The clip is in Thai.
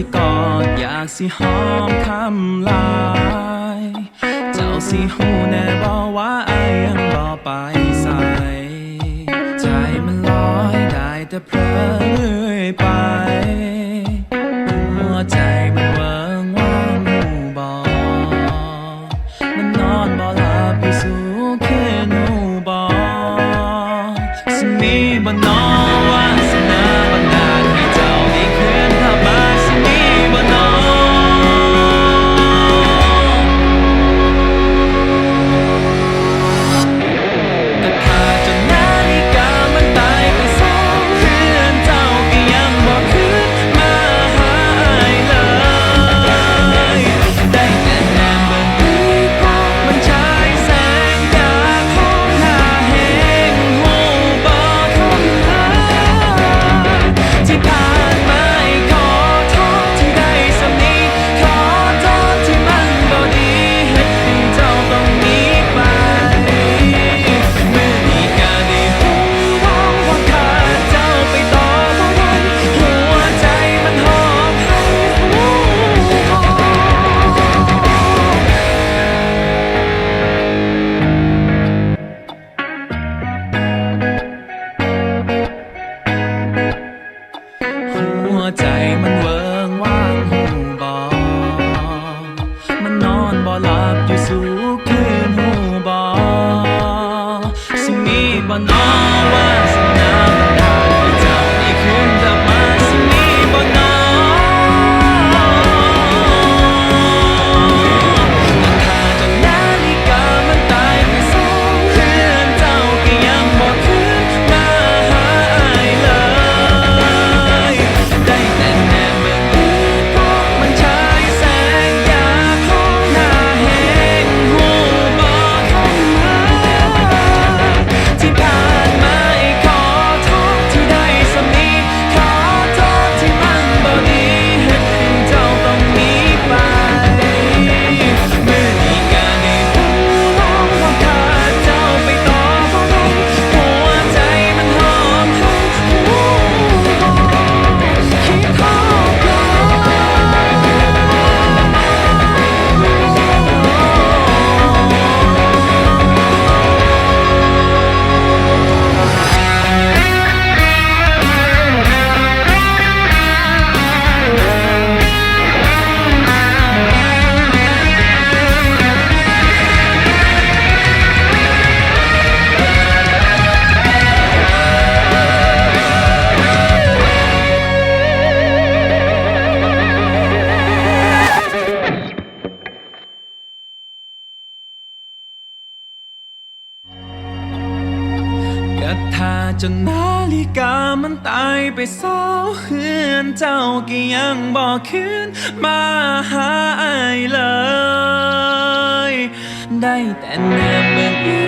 ิกอดอยากสิหอมคำลาย เจ้าสิหูแน่บอว่าไอยังบอไปใส่ใจมันลอยได้แต่เพลินเรื่อยไป จนนาฬิกามันตายไปสาวเฮือนเจ้าก็ยังบอกคืนมาหาไอเลย ได้แต่แนบเมือง